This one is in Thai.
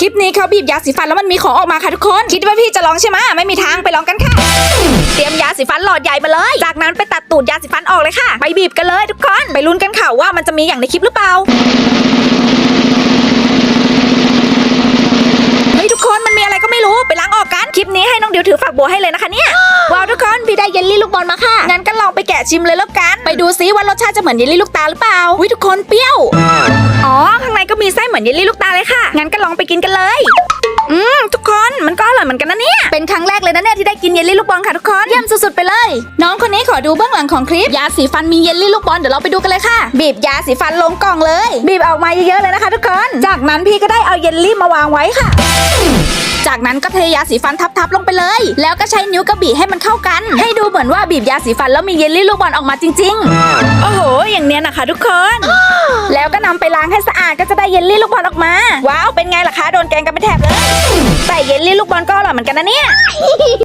คลิปนี้เขาบีบยาสีฟันแล้วมันมีของออกมาค่ะทุกคน คิดว่าพี่จะลองใช่ไหมไม่มีทางไปลองกันค่ะ เตรียมยาสีฟันหลอดใหญ่มาเลย จากนั้นไปตัดตูดยาสีฟันออกเลยค่ะ ไปบีบกันเลยทุกคน ไปลุ้นกันค่ะว่ามันจะมีอย่างในคลิปหรือเปล่าเฮ้ยทุกคนมันมีอะไรก็ไม่รู้ไปล้างออกกันคลิปนี้ให้น้องดิวถือฝักบัวให้เลยนะคะเนี่ยว้าวทุกคนพี่ได้เยลลี่ลูกบอลมาค่ะงั้นก็ลองไปแกะชิมเลยแล้วกัน ไปดูซิว่ารสชาติจะเหมือนเยลลี่ลูกตาหรือเปล่าวิทุกคนเปรี้ยว มีไส้เหมือนเยลลี่ลูกตาเลยค่ะ งั้นก็ลองไปกินกันเลย อืมทุกคนมันก็อร่อยเหมือนกันนะเนี่ย เป็นครั้งแรกเลยนะเนี่ยที่ได้กินเยลลี่ลูกบอลค่ะทุกคน เยี่ยมสุดๆไปเลย น้องคนนี้ขอดูเบื้องหลังของคลิป ยาสีฟันมีเยลลี่ลูกบอลเดี๋ยวเราไปดูกันเลยค่ะ บีบยาสีฟันลงกล่องเลย บีบออกมาเยอะๆเลยนะคะ ทุกคน จากนั้นพี่ก็ได้เอาเยลลี่มาวางไว้ค่ะ จากนั้นก็เทยาสีฟันทับๆลงไปเลย แล้วก็ใช้นิ้วกระบี่ให้มันเข้ากัน ให้ดูเหมือนว่าบีบยาสีฟันแล้วมีเยลลี่ลูกบอลออกมาจริง ๆ โอ้โห อย่างเนี้ยนะคะ ทุกคน แล้วก็นำไปล้างให้สะอาดก็จะได้เยลลี่ลูกบอลออกมา ว้าว เป็นไงล่ะคะ โดนแกงกันไปแถบเลย แต่เยลลี่ลูกบอลก็อร่อยเหมือนกันนะเนี่ย